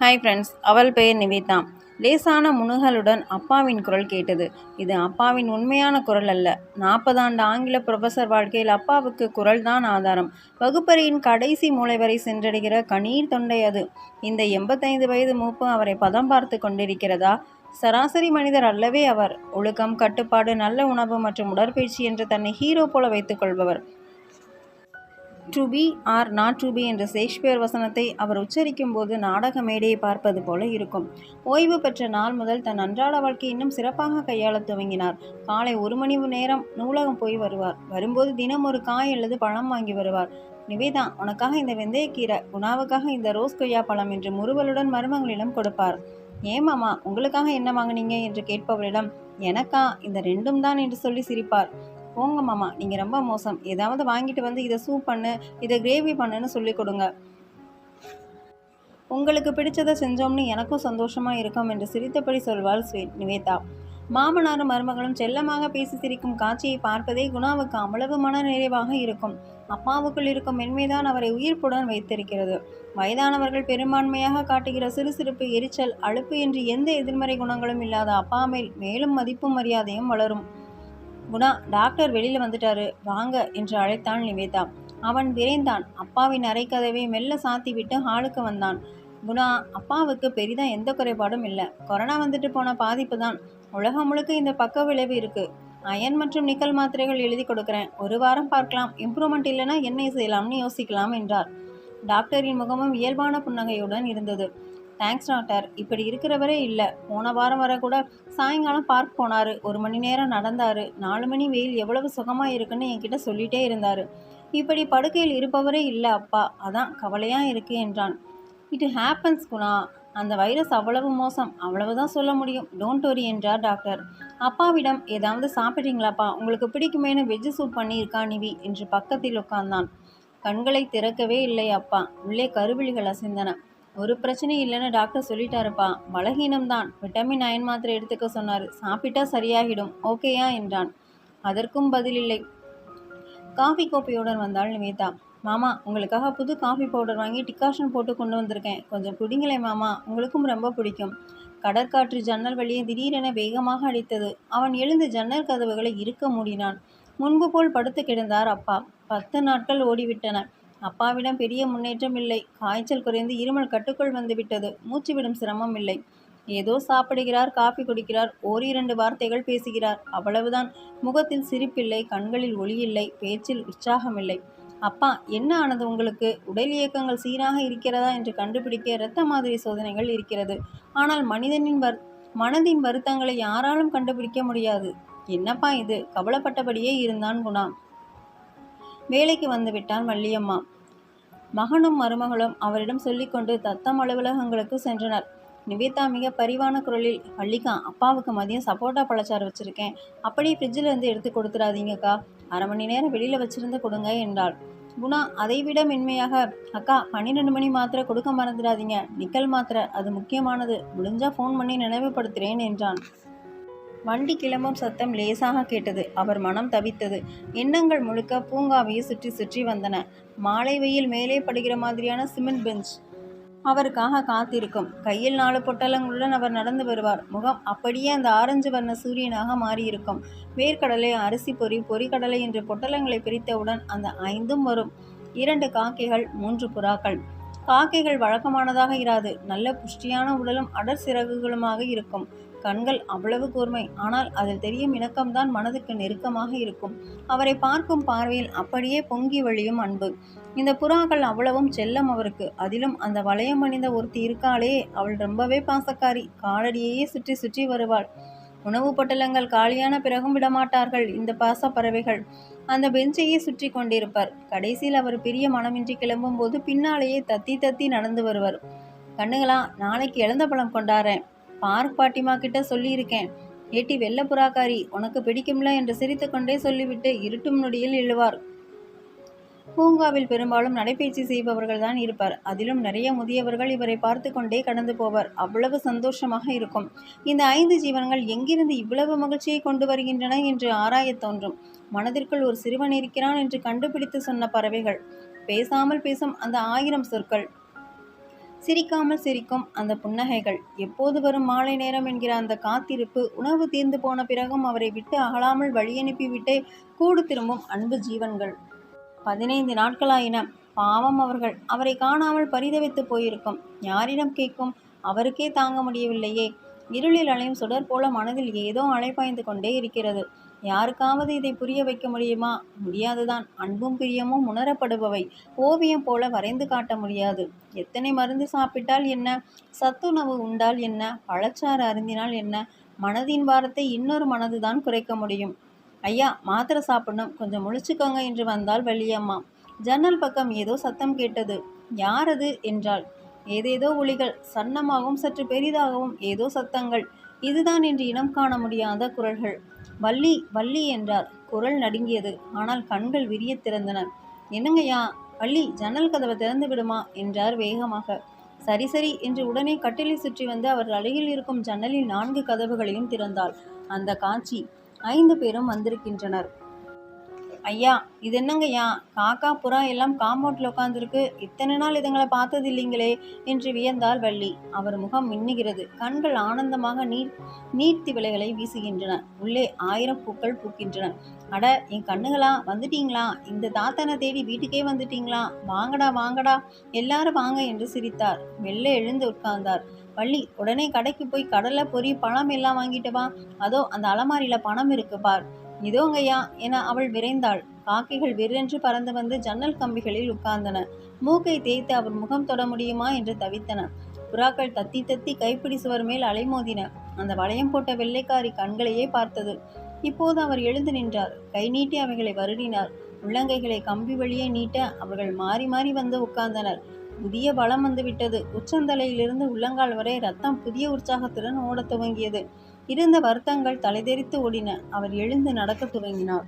Hi friends அவள் பெயர் நிவேதா. லேசான முனுகளுடன் அப்பாவின் குரல் கேட்டது. இது அப்பாவின் உண்மையான குரல் அல்ல. நாற்பதாண்டு ஆங்கில புரொஃபசர் வாழ்க்கையில் அப்பாவுக்கு குரல் தான் ஆதாரம். வகுப்பறையின் கடைசி மூளை வரை சென்றடைகிற கண்ணீர் தொண்டை அது. இந்த எண்பத்தைந்து வயது மூப்பு அவரை பதம் பார்த்து கொண்டிருக்கிறதா? சராசரி மனிதர் அல்லவே அவர். ஒழுக்கம் கட்டுப்பாடு நல்ல உணவு மற்றும் உடற்பயிற்சி என்று தன்னை ஹீரோ போல வைத்துக் கொள்பவர். To be or not to be என்ற ஷேக்ஸ்பியர் வசனத்தை அவர் உச்சரிக்கும் போது நாடக மேடையை பார்ப்பது போல இருக்கும். ஓய்வு பெற்ற நாள் முதல் தன் அன்றாட வாழ்க்கை இன்னும் சிறப்பாக கையாளத் துவங்கினார். காலை ஒரு மணி நேரம் நூலகம் போய் வருவார். வரும்போது தினம் ஒரு காய் அல்லது பழம் வாங்கி வருவார். நிவேதா உனக்காக இந்த வெந்தயக்கீரை குணாவுக்காக இந்த ரோஸ் கொய்யா பழம் என்று முறுவலுடன் மருமகளிடம் கொடுப்பார். ஏமாமா உங்களுக்காக என்ன வாங்குனீங்க? என்று கேட்பவரிடம் எனக்கா? இந்த ரெண்டும் தான் என்று சொல்லி சிரிப்பார். போங்க மாமா நீங்கள் ரொம்ப மோசம். ஏதாவது வாங்கிட்டு வந்து இதை சூப் பண்ணு இதை கிரேவி பண்ணுன்னு சொல்லி கொடுங்க. உங்களுக்கு பிடிச்சதை செஞ்சோம்னு எனக்கும் சந்தோஷமாக இருக்கும் என்று சிரித்தபடி சொல்வாள் நிவேதா. மாமனாரும் மருமகளும் செல்லமாக பேசி சிரிக்கும் காட்சியை பார்ப்பதே குணாவுக்கு அவ்வளவு மன நிறைவாக இருக்கும். அப்பாவுக்குள் இருக்கும் மென்மைதான் அவரை உயிர்ப்புடன் வைத்திருக்கிறது. வயதானவர்கள் பெரும்பான்மையாக காட்டுகிற சிறுசிறுப்பு எரிச்சல் அழுப்பு என்று எந்த எதிர்மறை குணங்களும் இல்லாத அப்பா மேல் மேலும் மதிப்பும் மரியாதையும் வளரும். குணா டாக்டர் வெளியில் வந்துட்டாரு. வாங்க என்று அழைத்தான் நிவேதா. அவன் விரைந்தான். அப்பாவின் அரைக்கதவை மெல்ல சாத்தி விட்டு ஹாலுக்கு வந்தான். குணா அப்பாவுக்கு பெரிதாக எந்த குறைபாடும் இல்லை. கொரோனா வந்துட்டு போன பாதிப்பு தான். உலகம் முழுக்க இந்த பக்க விளைவு இருக்குது அயன் மற்றும் நிக்கல் மாத்திரைகள் எழுதி கொடுக்குறேன். ஒரு வாரம் பார்க்கலாம். இம்ப்ரூவ்மெண்ட் இல்லைன்னா என்ன செய்யலாம்னு யோசிக்கலாம் என்றார். டாக்டரின் முகமும் இயல்பான புன்னகையுடன் இருந்தது. தேங்க்ஸ் டாக்டர் இப்படி இருக்கிறவரே இல்லை. போன வாரம் வர கூட சாயங்காலம் பார்க் போனார். ஒரு மணி நேரம் நடந்தார். நாலு மணி வெயில் எவ்வளவு சுகமாக இருக்குன்னு என்கிட்ட சொல்லிட்டே இருந்தார். இப்படி படுக்கையில் இருப்பவரே இல்லை அப்பா. அதான் கவலையாக இருக்கு என்றான். It happens Guna. அந்த வைரஸ் அவ்வளவு மோசம். அவ்வளவுதான் சொல்ல முடியும். டோன்ட் வரி என்றார் டாக்டர் அப்பாவிடம் ஏதாவது சாப்பிட்றீங்களாப்பா? உங்களுக்கு பிடிக்குமேனு வெஜ்ஜு சூப் பண்ணியிருக்கா நிவி? என்று பக்கத்தில் உட்கார்ந்தான். கண்களை திறக்கவே இல்லை அப்பா. உள்ளே கருவிழிகள் அசைந்தன. ஒரு பிரச்சனை இல்லைன்னு டாக்டர் சொல்லிட்டாருப்பா. பலகீனம்தான். விட்டமின் அயன் மாத்திரை எடுத்துக்க சொன்னார். சாப்பிட்டா சரியாகிடும். ஓகேயா என்றான். அதற்கும் பதில் இல்லை. காஃபி கோப்பையுடன் வந்தாள் நிவேதா. மாமா உங்களுக்காக புது காஃபி பவுடர் வாங்கி டிகாஷன் போட்டு கொண்டு வந்திருக்கேன். கொஞ்சம் குடிங்களே மாமா. உங்களுக்கும் ரொம்ப பிடிக்கும். கடற்காற்று ஜன்னல் வழியே திடீரென வேகமாக அடித்தது. அவன் எழுந்து ஜன்னல் கதவுகளை இருக்க மூடினான். முன்பு போல் படுத்து கிடந்தார் அப்பா. பத்து நாட்கள் ஓடிவிட்டன. அப்பாவிடம் பெரிய முன்னேற்றம் இல்லை. காய்ச்சல் குறைந்து இருமல் கட்டுக்குள் வந்துவிட்டது. மூச்சுவிடும் சிரமம் இல்லை. ஏதோ சாப்பிடுகிறார் காஃபி குடிக்கிறார் ஓரிரண்டு வார்த்தைகள் பேசுகிறார். அவ்வளவுதான். முகத்தில் சிரிப்பில்லை கண்களில் ஒளியில்லை பேச்சில் உற்சாகமில்லை அப்பா என்ன ஆனது உங்களுக்கு? உடல் இயக்கங்கள் சீராக இருக்கிறதா என்று கண்டுபிடிக்க இரத்த மாதிரி சோதனைகள் இருக்கிறது. ஆனால் மனிதனின் வர் மனதின் வருத்தங்களை யாராலும் கண்டுபிடிக்க முடியாது. என்னப்பா இது? கவலைப்பட்டபடியே இருந்தான் குணா. வேலைக்கு வந்து விட்டான் வள்ளியம்மா. மகனும் மருமகளும் அவரிடம் சொல்லிக்கொண்டு தத்தம் அலுவலகங்களுக்கு சென்றனர். நிவேதா மிக பரிவான குரலில் வள்ளிக்கா அப்பாவுக்கு மதியம் சப்போட்டா பழச்சாறு வச்சுருக்கேன். அப்படியே ஃப்ரிட்ஜில் இருந்து எடுத்து கொடுத்துடாதீங்கக்கா. அரை மணி நேரம் வெளியில் வச்சுருந்து கொடுங்க என்றாள். குணா அதைவிட மென்மையாக அக்கா பன்னிரெண்டு மணி மாத்திரை கொடுக்க மறந்துடாதீங்க. நிக்கல் மாத்திரை அது முக்கியமானது. முடிஞ்சால் ஃபோன் பண்ணி நினைவுபடுத்துகிறேன் என்றான். வண்டி கிளம்பும் சத்தம் லேசாக கேட்டது. அவர் மனம் தவித்தது. எண்ணங்கள் முழுக்க பூங்காவையே சுற்றி சுற்றி வந்தன. மாலை வெயில் மேலே படுகிற மாதிரியான சிமெண்ட் பெஞ்ச். அவருக்காக காத்திருக்கும். கையில் நாலு பொட்டலங்களுடன் அவர் நடந்து வருவார். முகம் அப்படியே அந்த ஆரஞ்சு வர்ண சூரியனாக மாறியிருக்கும். வேர்க்கடலை அரிசி பொறி பொறிக்கடலை என்று பொட்டலங்களை பிரித்தவுடன் அந்த ஐந்தும் வரும். இரண்டு காக்கைகள் மூன்று புறாக்கள். காக்கைகள் வழக்கமானதாக இராது. நல்ல புஷ்டியான உடலும் அடர் சிறகுகளுமாக இருக்கும். கண்கள் அவ்வளவு கூர்மை. ஆனால் அதில் தெரியும் இணக்கம்தான் மனதுக்கு நெருக்கமாக இருக்கும். அவரை பார்க்கும் பார்வையில் அப்படியே பொங்கி வழியும் அன்பு. இந்த புறாக்கள் அவ்வளவும் செல்லம் அவருக்கு. அதிலும் அந்த வளையம் அணிந்த ஒருத்தி இருக்காளே. அவள் ரொம்பவே பாசக்காரி. காலடியையே சுற்றி சுற்றி வருவாள். உணவு பொட்டலங்கள் காலியான பிறகும் விடமாட்டார்கள் இந்த பாச பறவைகள். அந்த பெஞ்சையே சுற்றி கொண்டிருப்பார். கடைசியில் அவர் பிரிய மனமின்றி கிளம்பும் போது பின்னாலேயே தத்தி தத்தி நடந்து வருவர். கண்ணுகளா நாளைக்கு இழந்த பழம் கொண்டாரேன் பார்க் பாட்டிமா கிட்ட சொல்லியிருக்கேன். ஏட்டி வெள்ள புறாக்காரி உனக்கு பிடிக்கும்ல? என்று சிரித்துக்கொண்டே சொல்லிவிட்டு இருட்டும் நொடியில் எழுவார் பூங்காவில் பெரும்பாலும் நடைபயிற்சி செய்பவர்கள் தான் இருப்பார். அதிலும் நிறைய முதியவர்கள் இவரை பார்த்து கொண்டே கடந்து போவர். அவ்வளவு சந்தோஷமாக இருக்கும். இந்த ஐந்து ஜீவன்கள் எங்கிருந்து இவ்வளவு மகிழ்ச்சியை கொண்டு வருகின்றன என்று ஆராயத் தோன்றும். மனதிற்குள் ஒரு சிறுவன் இருக்கிறான் என்று கண்டுபிடித்து சொன்ன பறவைகள். பேசாமல் பேசும் அந்த ஆயிரம் சொற்கள். சிரிக்காமல் சிரிக்கும் அந்த புன்னகைகள். எப்போது வரும் மாலை நேரம் என்கிற அந்த காத்திருப்பு உணவு தீர்ந்து போன பிறகும் அவரை விட்டு அகலாமல் வழியனுப்பிவிட்டே கூடு திரும்பும் அன்பு ஜீவன்கள். பதினைந்து நாட்களாயின. பாவம் அவர்கள். அவரை காணாமல் பரிதவித்து போயிருக்கும். யாரிடம் கேட்கும்? அவருக்கே தாங்க முடியவில்லையே. இருளில் அலையும் சுடர் போல மனதில் ஏதோ அலைப்பாய்ந்து கொண்டே இருக்கிறது. யாருக்காவது இதை புரிய வைக்க முடியுமா? முடியாதுதான். அன்பும் பிரியமும் உணரப்படுபவை. ஓவியம் போல வரைந்து காட்ட முடியாது. எத்தனை மருந்து சாப்பிட்டால் என்ன? சத்துணவு உண்டால் என்ன? பழச்சாறு அருந்தினால் என்ன? மனதின் பாரத்தை இன்னொரு மனதுதான் குறைக்க முடியும். ஐயா மாத்திரை சாப்பிடணும். கொஞ்சம் முழிச்சுக்கோங்க என்று வந்தால் வள்ளியம்மா. ஜன்னல் பக்கம் ஏதோ சத்தம் கேட்டது. யார் அது? என்றாள். ஏதேதோ ஒளிகள் சன்னமாகவும் சற்று பெரிதாகவும் ஏதோ சத்தங்கள். இதுதான் என்று இனம் காண முடியாத குரல்கள். வள்ளி வள்ளி என்றார் குரல் நடுங்கியது. ஆனால் கண்கள் விரிய திறந்தன. என்னங்கய்யா வள்ளி ஜன்னல் கதவை திறந்து விடுமா? என்றார் வேகமாக. சரி சரி என்று உடனே கட்டிலை சுற்றி வந்து அவர் அருகில் இருக்கும் ஜன்னலின் நான்கு கதவுகளையும் திறந்தாள். அந்த காட்சி ஐந்து பேரும் வந்திருக்கின்றனர். ஐயா இது என்னங்கய்யா காக்கா புறா எல்லாம் காம்பவுண்டில் உட்காந்துருக்கு இத்தனை நாள் இதுங்களை பார்த்தது இல்லைங்களே என்று வியந்தாள் வள்ளி. அவர் முகம் மின்னுகிறது. கண்கள் ஆனந்தமாக நீர் நீர்த்தி விலைகளை வீசுகின்றன. உள்ளே ஆயிரம் பூக்கள் பூக்கின்றன. அட என் கண்ணுகளா வந்துட்டீங்களா? இந்த தாத்தனை தேடி வீட்டுக்கே வந்துட்டீங்களா? வாங்கடா வாங்கடா. எல்லாரும் வாங்க என்று சிரித்தார். வெள்ளை எழுந்து உட்கார்ந்தார். வள்ளி உடனே கடைக்கு போய் கடலை பொறி பழம் எல்லாம் வாங்கிட்டு வா. அதோ அந்த அலமாரியில் பணம் இருக்கு பார். இதோங்கய்யா என அவள் விரைந்தாள். காக்கைகள் வெறென்று பறந்து வந்து ஜன்னல் கம்பிகளில் உட்கார்ந்தன. மூக்கை தேய்த்து அவர் முகம் தொட முடியுமா என்று தவித்தன. புறாக்கள் தத்தி தத்தி கைப்பிடி சுவர் மேல் அலைமோதின. அந்த வளையம் போட்ட வெள்ளைக்காரி கண்களையே பார்த்தது. இப்போது அவர் எழுந்து நின்றார். கை நீட்டி அவைகளை வருடினார். உள்ளங்கைகளை கம்பி வழியே நீட்ட அவர்கள் மாறி மாறி வந்து உட்கார்ந்தனர். புதிய பலம் வந்துவிட்டது. உச்சந்தலையிலிருந்து உள்ளங்கால் வரை ரத்தம் புதிய உற்சாகத்துடன் ஓடத் துவங்கியது. இருந்த வருத்தங்கள் தலைதெறித்து ஓடின. அவர் எழுந்து நடக்கத் துவங்கினார்.